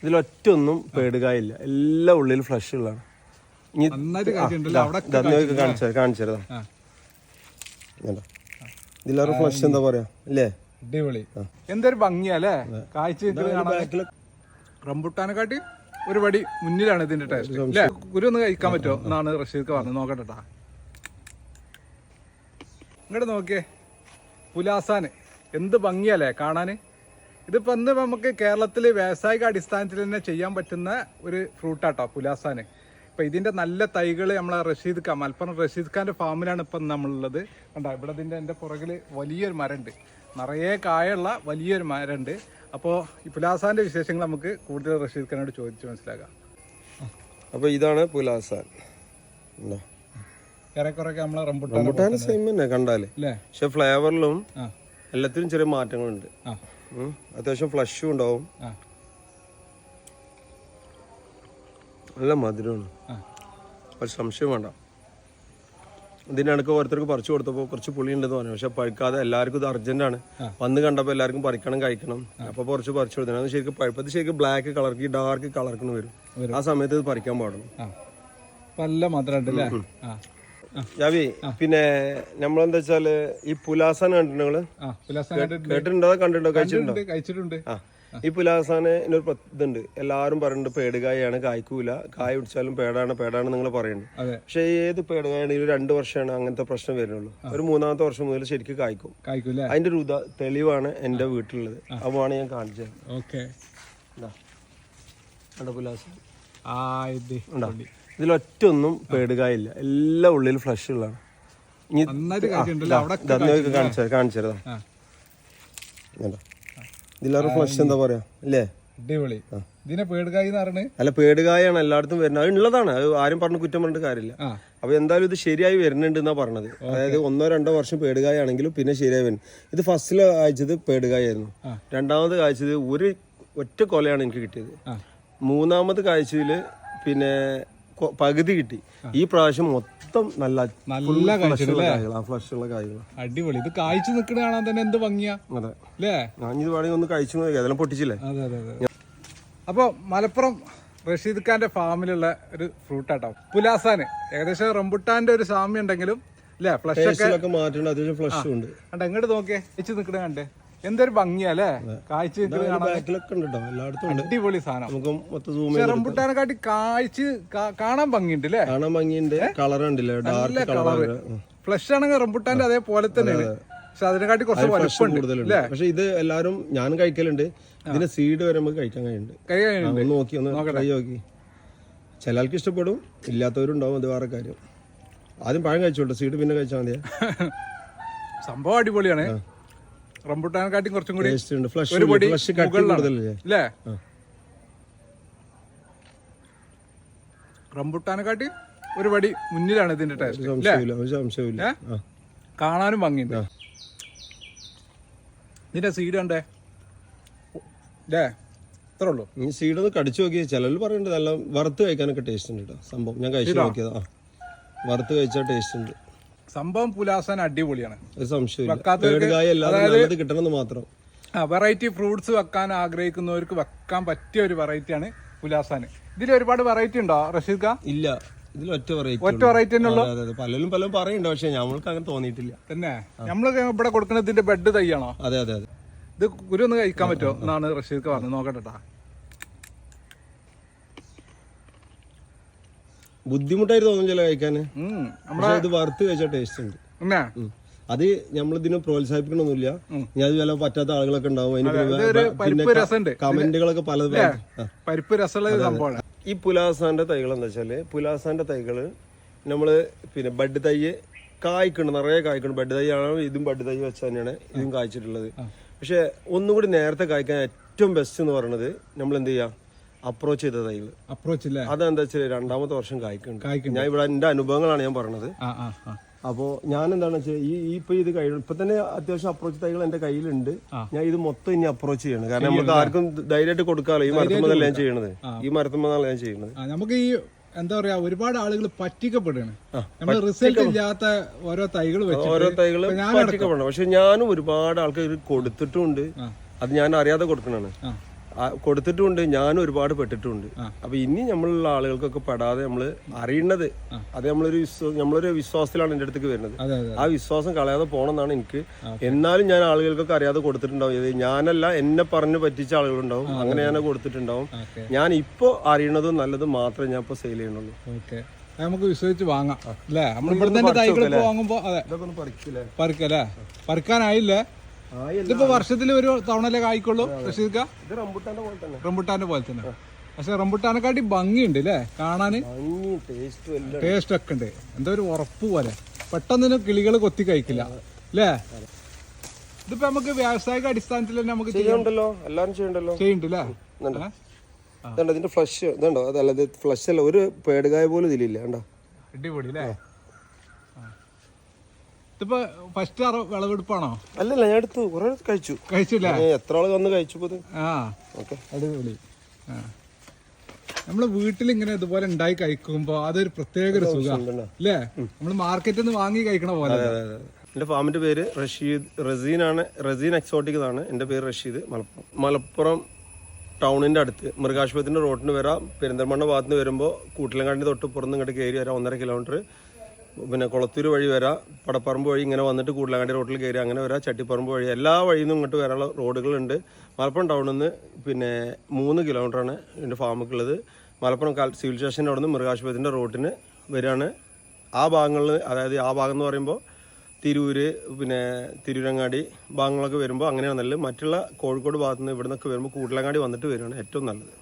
ഇതിലൊറ്റ പേടുകയില്ല. എല്ലാം ഉള്ളിൽ ഫ്ലഷ് ഉള്ളതാണ്. ഇനി കാണിച്ചു കാണിച്ചതാ. ഇതിലൊരു ഫ്ലഷ് എന്താ പറയാ? അല്ലേ അടിപൊളി. എന്തൊരു ഭംഗിയല്ലേ കാഴ്ച റംബുട്ടാനെക്കാട്ടി ഒരു പടി മുന്നിലാണ് ഇതിന്റെ ടേസ്റ്റ് അല്ലേ ഗുരു ഒന്ന് കഴിക്കാൻ പറ്റുമോ? എന്നാണ് റഷീദ് പറഞ്ഞത്. നോക്കട്ടെട്ടാ ഇങ്ങോട്ട് നോക്കിയേ. പുലാസാന്. എന്ത് ഭംഗിയല്ലേ കാണാന്. ഇതിപ്പോ ഇന്ന് നമുക്ക് കേരളത്തിൽ വ്യാവസായിക അടിസ്ഥാനത്തിൽ തന്നെ ചെയ്യാൻ പറ്റുന്ന ഒരു ഫ്രൂട്ടാട്ടോ പുലാസാന്. ഇപ്പൊ ഇതിന്റെ നല്ല തൈകൾ നമ്മളെ റഷീദ് ഖാൻ മലപ്പുറം റഷീദ് ഖാന്റെ ഫാമിലാണ് ഇപ്പം നമ്മളുള്ളത്. കണ്ടോ ഇവിടെ ഇതിന്റെ എന്റെ പുറകിൽ വലിയൊരു മരമുണ്ട് നിറയെ കായുള്ള വലിയൊരു മരമുണ്ട് അപ്പോൾ ഈ പുലാസാന്റെ വിശേഷങ്ങൾ നമുക്ക് കൂടുതൽ റഷീദ് ഖാനോട് ചോദിച്ച് മനസ്സിലാക്കാം. അപ്പോൾ ഇതാണ് പുലാസാൻ. നമ്മളെ റംബുട്ടാൻ റംബുട്ടാൻ സെയിം തന്നെ. കണ്ടാൽ. അല്ലേ പക്ഷെ ഫ്ലേവറിലും എല്ലാത്തിനും ചെറിയ മാറ്റങ്ങളുണ്ട്. ആ. അത്യാവശ്യം ഫ്ലഷും ഉണ്ടാവും. നല്ല മധുരമാണ്. ഒരു സംശയം വേണ്ട. ഇതിനിടയ്ക്ക് ഓരോരുത്തർക്ക് പറിച്ചു കൊടുത്തപ്പോൾ കുറച്ച് പുളി ഉണ്ടെന്ന് പറഞ്ഞു. പക്ഷെ പഴുക്കാതെ എല്ലാവർക്കും ഇത് അർജന്റാണ് വന്ന് കണ്ടപ്പോൾ എല്ലാവർക്കും പറിക്കണം കഴിക്കണം. അപ്പോൾ കുറച്ച് പറിച്ചു കൊടുത്തു അത് ശരിക്കും പഴുപ്പത് ശരിക്കും ബ്ലാക്ക് കളർക്ക് ഡാർക്ക് കളർക്കിന് വരും. ആ സമയത്ത് ഇത് പറിക്കാൻ പാടുള്ളൂ. ജാവി പിന്നെ നമ്മളെന്താ വെച്ചാൽ ഈ പുലാസാൻ കണ്ടിട്ടുണ്ടോ കേട്ടിട്ടുണ്ടോ? കണ്ടിട്ടുണ്ടോ? കഴിച്ചിട്ടുണ്ടോ? കഴിച്ചിട്ടുണ്ട്. ആ. ഈ പുലാസാന് ഒരു ഇതുണ്ട്. എല്ലാവരും പറയുന്നുണ്ട് പേടുകായാണ് കായ്ക്കൂല. കായ പിടിച്ചാലും പേടാണ് പേടാണ് നിങ്ങൾ പറയുന്നത്. പക്ഷെ ഏത് പേടുകായാണെങ്കിലും രണ്ട് വർഷമാണ് അങ്ങനത്തെ പ്രശ്നം വരുന്നുള്ളൂ. ഒരു മൂന്നാമത്തെ വർഷം മുതൽ ശരിക്കും കായ്ക്കും. അതിന്റെ ഒരു ഉദാ തെളിവാണ് എന്റെ വീട്ടിലുള്ളത്. അതാണ് ഞാൻ കാണിച്ചത്. ഓക്കെ. പുലാസ? ആ ഇത് ഉണ്ടോ? ഇതിലൊറ്റ പേടുകയില്ല. എല്ലാം ഉള്ളിൽ ഫ്ലഷ് ഉള്ളതാണ്. ഇനി കാണിച്ചു കണ്ടോ ഇതിലൊരു ഫ്ലഷ് എന്താ പറയാ? അല്ലേ അടിപൊളി. ഇതിനെ പേടുകായി അല്ല പേടുകായാണ് എല്ലായിടത്തും വരുന്നത്. അത് ഉള്ളതാണ്. അത് ആരും പറഞ്ഞ് കുറ്റം പറഞ്ഞിട്ട് കാര്യമില്ല. അപ്പൊ എന്തായാലും ഇത് ശരിയായി വരുന്നുണ്ട് എന്നാ പറഞ്ഞത് അതായത് ഒന്നോ രണ്ടോ വർഷം പേടുകായാണെങ്കിലും പിന്നെ ശരിയായി വരും ഇത് ഫസ്റ്റിൽ കാഴ്ചത് പേടുകായായിരുന്നു. രണ്ടാമത് കാഴ്ചത് ഒരു ഒറ്റ കൊലയാണ് എനിക്ക് കിട്ടിയത്. മൂന്നാമത് കാഴ്ചയിൽ പിന്നെ പകുതി കിട്ടി. ഈ പ്രാവശ്യം മൊത്തം നല്ല നല്ല ഫ്ലഷ് ഉള്ള കായ്കളാ അടിപൊളി. ഇത് കായ്ച്ചു നിൽക്കുന്ന കാണാൻ തന്നെ എന്ത് ഭംഗിയാ. അതെ. അല്ലേ? ഞാൻ ഇത് വേണമെങ്കിൽ ഒന്ന് കഴിച്ചു അതെല്ലാം പൊട്ടിച്ചില്ലേ? അതെ അതെ അതെ അപ്പോൾ മലപ്പുറം റഷീദ് ഖാന്റെ ഫാമിലുള്ള ഒരു ഫ്രൂട്ടാട്ടോ. പുലാസാന്. ഏകദേശം റംബുട്ടാന്റെ ഒരു സാമ്യം ഉണ്ടെങ്കിലും അല്ലേ? ഫ്ലഷ് ഒക്കെ മാറ്റുണ്ട് അത്യാവശ്യം ഫ്ലഷും ഉണ്ട്. എങ്ങോട്ട് നോക്കിയേ. വെച്ച് നിൽക്കണ കണ്ടേ. എന്തൊരു ഭംഗിയല്ലേ? ബാക്കിലൊക്കെ ഉണ്ട് കേട്ടോ എല്ലായിടത്തും ഉണ്ട്. അടിപൊളി സാധനം. നമുക്ക് മൊത്തം സൂം പക്ഷെ റംബുട്ടാനെക്കാട്ടി കായ്ച്ച് കാണാൻ ഭംഗിയുണ്ട് അല്ലേ കാണാൻ ഭംഗിയുണ്ട്. കളർ ഉണ്ടല്ലേ ഡാർക്ക് കളർ ഫ്ലഷ് ആണെങ്കിൽ റംബുട്ടാന്റെ അതേപോലെ തന്നെയാണ്. പക്ഷെ അതിനെക്കാട്ടി കുറച്ച് വലുപ്പമുണ്ട് പക്ഷെ ഇത് എല്ലാരും ഞാൻ കഴിക്കലുണ്ട്. ഇതിന്റെ സീഡ് വരെ നമുക്ക് കഴിക്കാൻ കഴിയുന്നുണ്ട്. ഒന്ന് നോക്കി ഒന്ന് ട്രൈ നോക്കി. ചിലർക്ക് ഇഷ്ടപ്പെടും ഇല്ലാത്തവരുണ്ടാവും അത് വേറെ കാര്യം. ആദ്യം പഴം കഴിച്ചോട്ടെ സീഡ് പിന്നെ കഴിച്ചാൽ മതിയാ? സംഭവം അടിപൊളിയാണ്. റംബുട്ടാനെക്കാട്ടി കുറച്ചും കൂടി ഒരു പൊടി കട്ടി അല്ലേ റംബുട്ടാനെ കാട്ടി ഒരു പടി മുന്നിലാണ് ഇതിന്റെ ടേസ്റ്റ്. കാണാനും ഭംഗിയുണ്ട്. ഇതിന്റെ സീഡ് കണ്ടേ? അല്ലേ ഇത്രേ ഉള്ളൂ. ഈ സീഡ് ഒന്ന് കടിച്ചു നോക്കി ചിലർ പറയുന്നുണ്ട് നല്ല വറുത്ത് കഴിക്കാനൊക്കെ ടേസ്റ്റ് ഉണ്ട് കേട്ടോ സംഭവം. ഞാൻ കഴിച്ചു നോക്കിയതാ. വറുത്ത് കഴിച്ചാൽ ടേസ്റ്റ് ഉണ്ട്. സംഭവം പുലാസൻ അടിപൊളിയാണ്. വെക്കാത്തവർക്ക് കിട്ടണമെന്ന് മാത്രം. വെറൈറ്റി ഫ്രൂട്ട്സ് വെക്കാൻ ആഗ്രഹിക്കുന്നവർക്ക് വെക്കാൻ പറ്റിയ ഒരു വെറൈറ്റിയാണ് പുലാസാന് ഇതിൽ ഒരുപാട് വെറൈറ്റി ഉണ്ടോ റഷീദ് ഖാ? ഇല്ല. ഇതിൽ ഒറ്റ വെറൈറ്റി ഒറ്റ വെറൈറ്റി പലരും പലരും പറയുന്നുണ്ട് പക്ഷെ ഞമ്മൾക്ക് അങ്ങനെ തോന്നിയിട്ടില്ല. തന്നെ? നമ്മൾ ഇവിടെ കൊടുക്കുന്നതിന്റെ ബെഡ് തൈയാണോ? അതെ അതെ അതെ. ഇത് കുരു ഒന്ന് കഴിക്കാൻ പറ്റുമോ? എന്നാണ് റഷീദ് ഖാ പറഞ്ഞത്. നോക്കട്ടെ ബുദ്ധിമുട്ടായിട്ട് തോന്നും ചില കഴിക്കാൻ. പക്ഷെ ഇത് വറുത്ത് വെച്ച ടേസ്റ്റ് ഉണ്ട്. അത് നമ്മളിതിനെ പ്രോത്സാഹിപ്പിക്കണമൊന്നുമില്ല ഞാൻ അത് ചില പറ്റാത്ത ആളുകളൊക്കെ ഉണ്ടാവും. കമന്റുകളൊക്കെ പല പരിപ്പ് രസമുള്ള സംഭവമാണ്. ഈ പുലാസാന്റെ തൈകൾ എന്താ വെച്ചാൽ പുലാസാന്റെ തൈകൾ നമ്മൾ പിന്നെ ബഡ് തൈ കായ്ക്കുണ്ട് നിറയെ കായ്ക്കുണ്ട് ബഡ് തൈ ആണ് ഇതും ബഡ് തൈ വെച്ച് തന്നെയാണ് ഇതും കായ്ച്ചിട്ടുള്ളത്. പക്ഷെ ഒന്നുകൂടി നേരത്തെ കായ്ക്കാൻ ഏറ്റവും ബെസ്റ്റ് എന്ന് പറയുന്നത് നമ്മൾ എന്ത് ചെയ്യാ? അപ്രോച്ച് ചെയ്ത തൈകൾ അപ്രോച്ച് ഇല്ലേ അതെന്താ വെച്ചാൽ രണ്ടാമത്തെ വർഷം കായ്ക്കുന്നുണ്ട്. ഞാൻ ഇവിടെ എന്റെ അനുഭവങ്ങളാണ് ഞാൻ പറഞ്ഞത്. അപ്പോൾ ഞാൻ എന്താണെന്ന് വെച്ചാൽ ഈ ഇപ്പൊ ഇത് കഴിയും ഇപ്പൊ തന്നെ അത്യാവശ്യം അപ്രോച്ച് തൈകൾ എന്റെ കയ്യിലുണ്ട്. ഞാൻ ഇത് മൊത്തം ഇനി അപ്രോച്ച് ചെയ്യണം. കാരണം നമുക്ക് ആർക്കും ധൈര്യമായിട്ട് കൊടുക്കാമല്ലോ ഈ മരത്തുമ്മതല്ല ഞാൻ ചെയ്യണത്. ഈ മരത്തുമ്മതാണ് ഞാൻ ചെയ്യുന്നത് നമുക്ക് ഈ എന്താ പറയാ ഒരുപാട് ആളുകൾ പറ്റിക്കപ്പെടുകയാണ്. നമ്മൾ റിസൾട്ട് ഇല്ലാത്ത ഓരോ തൈകൾ ഓരോ പറ്റിക്കപ്പെടണം. പക്ഷെ ഞാനും ഒരുപാട് ആൾക്കാർ കൊടുത്തിട്ടുണ്ട്. അത് ഞാൻ അറിയാതെ കൊടുക്കണാണ് കൊടുത്തിട്ടുമുണ്ട് ഞാൻ ഒരുപാട് പെട്ടിട്ടുണ്ട്. അപ്പൊ ഇനി നമ്മളുള്ള ആളുകൾക്കൊക്കെ പെടാതെ നമ്മൾ അറിയുന്നത് അത് നമ്മളൊരു നമ്മളൊരു വിശ്വാസത്തിലാണ് എന്റെ അടുത്തേക്ക് വരുന്നത്. ആ വിശ്വാസം കളയാതെ പോകണമെന്നാണ് എനിക്ക്. എന്നാലും ഞാൻ ആളുകൾക്കൊക്കെ അറിയാതെ കൊടുത്തിട്ടുണ്ടാവും. ഇത് ഞാനല്ല എന്നെ പറഞ്ഞു പറ്റിച്ച ആളുകളുണ്ടാവും. അങ്ങനെ ഞാൻ കൊടുത്തിട്ടുണ്ടാവും. ഞാൻ ഇപ്പോൾ അറിയണതും നല്ലതും മാത്രമേ ഞാൻ ഇപ്പോൾ സെയിൽ ചെയ്യണുള്ളൂ നമുക്ക് വിശ്വസിച്ച് വാങ്ങാം. അല്ലേ? നമ്മൾ ഇവിടെ തന്നെ തൈകൾ ഇപ്പൊ വാങ്ങുമ്പോ അതെ. പറിക്കല്ലേ പറിക്കാനായില്ലേ? ഇതിപ്പോ വർഷത്തിൽ ഒരു തവണല്ലേ കായ്ക്കുള്ളൂ റഷീദ്ക്ക റംബുട്ടാന്റെ പോലെ തന്നെ. പക്ഷെ റംബുട്ടാനെക്കാട്ടി ഭംഗിയുണ്ട് അല്ലേ കാണാന് ടേസ്റ്റും ഒക്കെ ഉണ്ട്. എന്തോ ഒരു ഉറപ്പ് പോലെ. പെട്ടെന്ന് കിളികൾ കൊത്തി കഴിക്കില്ല അല്ലേ ഇതിപ്പോ നമുക്ക് വ്യാവസായിക അടിസ്ഥാനത്തിൽ തന്നെ നമുക്ക് ചെയ്യണ്ടല്ലോ എല്ലാരും ചെയ്യണ്ടല്ലോ ചെയ്യണ്ടല്ലേ ഇതിന്റെ ഫ്ലഷ് ഇതുണ്ടോ? അതല്ല ഫ്ലഷ് അല്ല. ഒരു പേടുകായ പോലും ഇതിലില്ല. കണ്ടോ? അടിപൊളി അല്ലേ. ഇതിപ്പോ ഫസ്റ്റ് വിളവെടുപ്പാണോ? അല്ലല്ല ഞാൻ എടുത്തു കുറെ കഴിച്ചു. കഴിച്ചില്ല? എത്ര ആൾ വന്ന് കഴിച്ചു ആ. അടിപൊളി. നമ്മൾ വീട്ടിൽ ഇങ്ങനെ ഇതുപോലെ ഉണ്ടായി കഴിക്കുമ്പോ അതൊരു പ്രത്യേക ഒരു സുഖം. അല്ലേ? നമ്മൾ മാർക്കറ്റിൽ നിന്ന് വാങ്ങി കഴിക്കണ പോലെ എന്റെ ഫാമിന്റെ പേര് റഷീദ് റസീൻ ആണ്. റസീൻ എക്സോട്ടിക് എന്നാണ് എന്റെ പേര് റഷീദ്. മലപ്പുറം മലപ്പുറം ടൗണിന്റെ അടുത്ത് മൃഗാശുപത്രിന്റെ റോഡിന് വരാം. പെരിന്തൽമണ്ണ ഭാഗത്ത് നിന്ന് വരുമ്പോൾ കൂട്ടിലങ്ങാണ്ടി തൊട്ട് പുറത്ത് ഇങ്ങോട്ട് കയറി വരാം. ഒന്നര കിലോമീറ്റർ പിന്നെ കുളത്തൂർ വഴി വരാം പടപ്പറമ്പ് വഴി ഇങ്ങനെ വന്നിട്ട് കൂടലങ്ങാടി റോട്ടിൽ കയറി അങ്ങനെ വരാം ചട്ടിപ്പറമ്പ് വഴി. എല്ലാ വഴിയിൽ നിന്നും ഇങ്ങോട്ട് വരാനുള്ള റോഡുകളുണ്ട്. മലപ്പുറം ടൗണിൽ നിന്ന് പിന്നെ മൂന്ന് കിലോമീറ്ററാണ് എന്റെ ഫാമുക്കുള്ളത് മലപ്പുറം സിവിൽ സ്റ്റേഷന്റെ അവിടെ നിന്ന് മൃഗാശുപത്രിന്റെ റോഡിന് വരികയാണ് ആ ഭാഗങ്ങളിൽ അതായത് ആ ഭാഗം എന്ന് പറയുമ്പോൾ തിരൂര് പിന്നെ തിരൂരങ്ങാടി ഭാഗങ്ങളൊക്കെ വരുമ്പോൾ അങ്ങനെയാണ് നല്ലത്. മറ്റുള്ള കോഴിക്കോട് ഭാഗത്തുനിന്ന് ഇവിടെ നിന്നൊക്കെ വരുമ്പോൾ കൂടലങ്ങാടി വന്നിട്ട് വരികയാണ് ഏറ്റവും നല്ലത്.